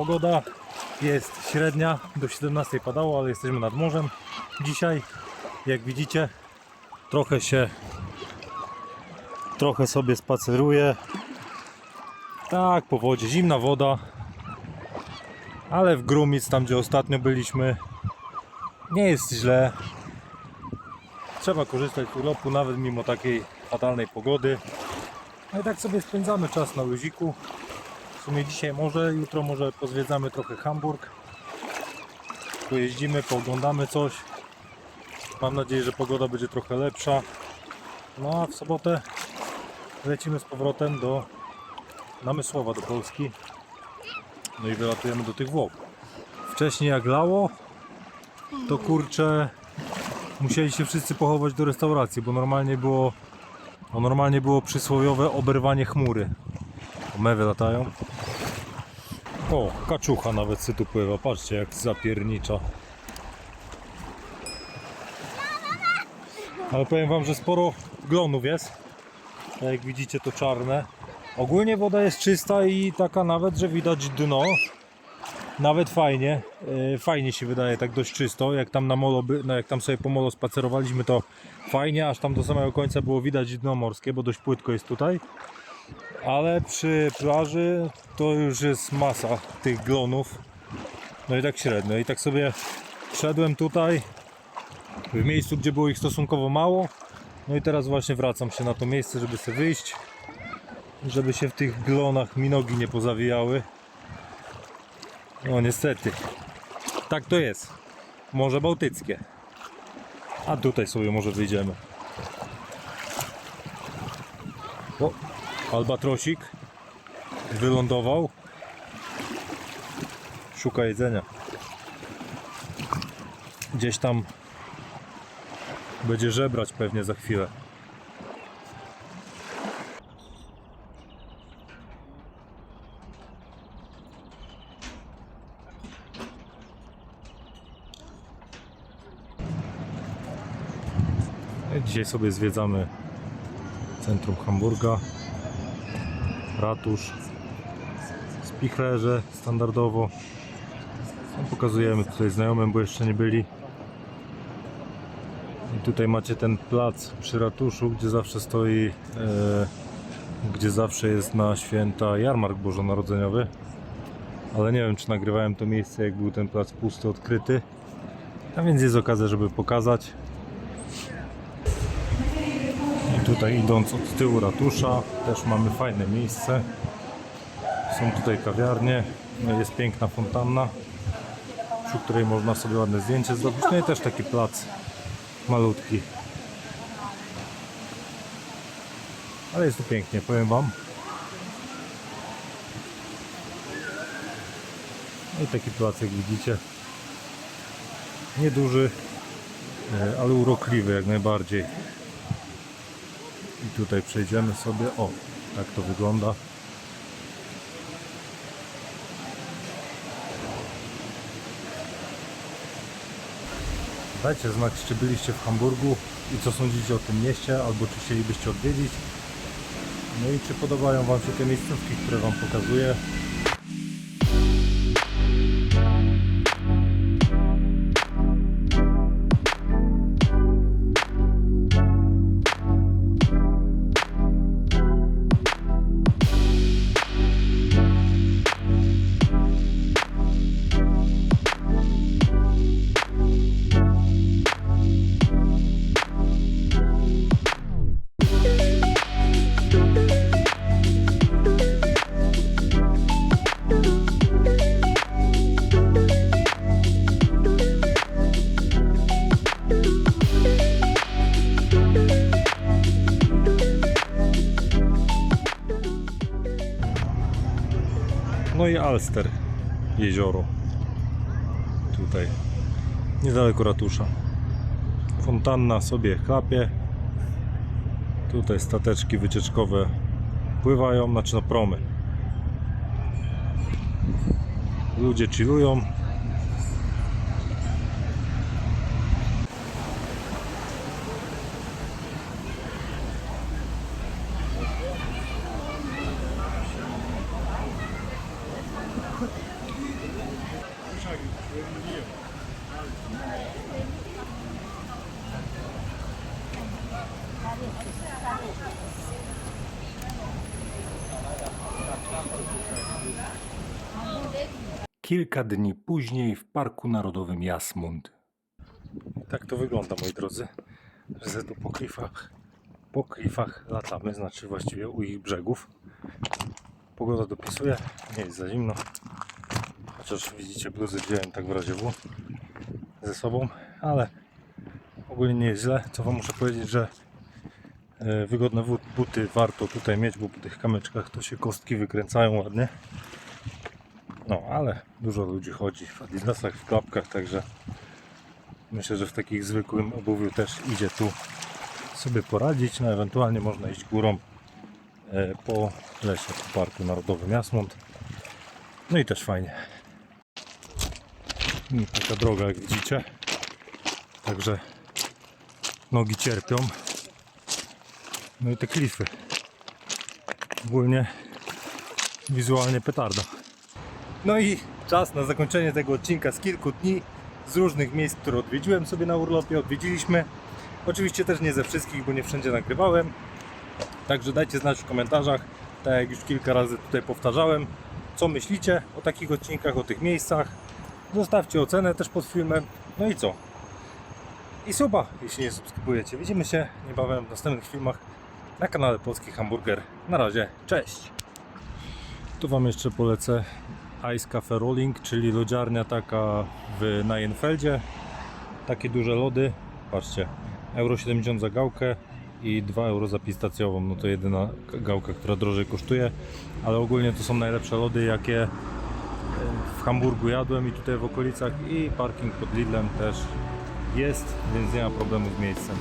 pogoda jest średnia, do 17 padało, ale jesteśmy nad morzem. Dzisiaj, jak widzicie, trochę się, trochę sobie spaceruję. Tak, po wodzie, zimna woda, ale w Grumic, tam gdzie ostatnio byliśmy, nie jest źle. Trzeba korzystać z urlopu nawet mimo takiej fatalnej pogody. No i tak sobie spędzamy czas na luziku. Sumie dzisiaj może, jutro może pozwiedzamy trochę Hamburg. Pojeździmy, pooglądamy coś. Mam nadzieję, że pogoda będzie trochę lepsza. No a w sobotę lecimy z powrotem do Namysłowa, do Polski. No i wylatujemy do tych Włoch. Wcześniej jak lało, to kurczę musieli się wszyscy pochować do restauracji, bo normalnie było bo normalnie było przysłowiowe oberwanie chmury. Mewy latają. O, kaczucha nawet sy tu pływa. Patrzcie jak zapiernicza. Ale powiem wam, że sporo glonów jest. Jak widzicie to czarne. Ogólnie woda jest czysta i taka nawet, że widać dno. Nawet fajnie, e, fajnie się wydaje tak dość czysto, jak tam na molo, no jak tam sobie po molo spacerowaliśmy to fajnie, aż tam do samego końca było widać dno morskie, bo dość płytko jest tutaj. Ale przy plaży to już jest masa tych glonów. No i tak średnio. I tak sobie szedłem tutaj w miejscu, gdzie było ich stosunkowo mało. No i teraz właśnie wracam się na to miejsce, żeby sobie wyjść. Żeby się w tych glonach mi nogi nie pozawijały. No niestety. Tak to jest. Morze Bałtyckie. A tutaj sobie może wyjdziemy. O, albatrosik wylądował. Szuka jedzenia. Gdzieś tam będzie żebrać pewnie za chwilę. Dzisiaj sobie zwiedzamy centrum Hamburga, ratusz, spichlerze standardowo. No, pokazujemy tutaj znajomym, bo jeszcze nie byli. I tutaj macie ten plac przy ratuszu, gdzie zawsze stoi, e, gdzie zawsze jest na święta jarmark bożonarodzeniowy. Ale nie wiem, czy nagrywałem to miejsce, jak był ten plac pusty, odkryty. A więc jest okazja, żeby pokazać. I tutaj idąc od tyłu ratusza też mamy fajne miejsce. Są tutaj kawiarnie, no jest piękna fontanna, przy której można sobie ładne zdjęcie zrobić. No i też taki plac malutki. Ale jest tu pięknie, powiem Wam. No i taki plac jak widzicie. Nieduży, e, ale urokliwy jak najbardziej. I tutaj przejdziemy sobie. O, tak to wygląda. Dajcie znać, czy byliście w Hamburgu i co sądzicie o tym mieście, albo czy chcielibyście odwiedzić. No i czy podobają Wam się te miejscówki, które Wam pokazuję. No i Alster, jezioro. Tutaj, niedaleko ratusza. Fontanna sobie chlapie. Tutaj stateczki wycieczkowe pływają, znaczy no promy. Ludzie chillują. Kilka dni później w Parku Narodowym Jasmund. Tak to wygląda, moi drodzy, że tu po klifach, po klifach latamy, znaczy właściwie u ich brzegów. Pogoda dopisuje, nie jest za zimno. Chociaż widzicie, bluzy wziąłem tak w razie W ze sobą, ale ogólnie nie jest źle. Co Wam muszę powiedzieć, że e, wygodne buty warto tutaj mieć, bo po tych kamyczkach to się kostki wykręcają ładnie. No, ale dużo ludzi chodzi w adidasach, w klapkach, także myślę, że w takich zwykłym obuwiu też idzie tu sobie poradzić. No, ewentualnie można iść górą e, po lesie, po Parku Narodowym Jasmund. No i też fajnie. Mm, Taka droga, jak widzicie. Także nogi cierpią. No i te klify. Ogólnie wizualnie petarda. No i czas na zakończenie tego odcinka z kilku dni z różnych miejsc, które odwiedziłem sobie na urlopie, odwiedziliśmy. Oczywiście też nie ze wszystkich, bo nie wszędzie nagrywałem. Także dajcie znać w komentarzach, tak jak już kilka razy tutaj powtarzałem, co myślicie o takich odcinkach, o tych miejscach. Zostawcie ocenę też pod filmem. No i co? I suba, jeśli nie subskrybujecie. Widzimy się niebawem w następnych filmach na kanale Polski Hamburger. Na razie, cześć! Tu Wam jeszcze polecę Ice Cafe Rolling, czyli lodziarnia taka w Najenfeldzie. Takie duże lody. Patrzcie, euro 70 za gałkę i 2 euro za pistacjową. No to jedyna gałka, która drożej kosztuje, ale ogólnie to są najlepsze lody, jakie e, w Hamburgu jadłem i tutaj w okolicach i parking pod Lidlem też jest, więc nie ma problemu z miejscem.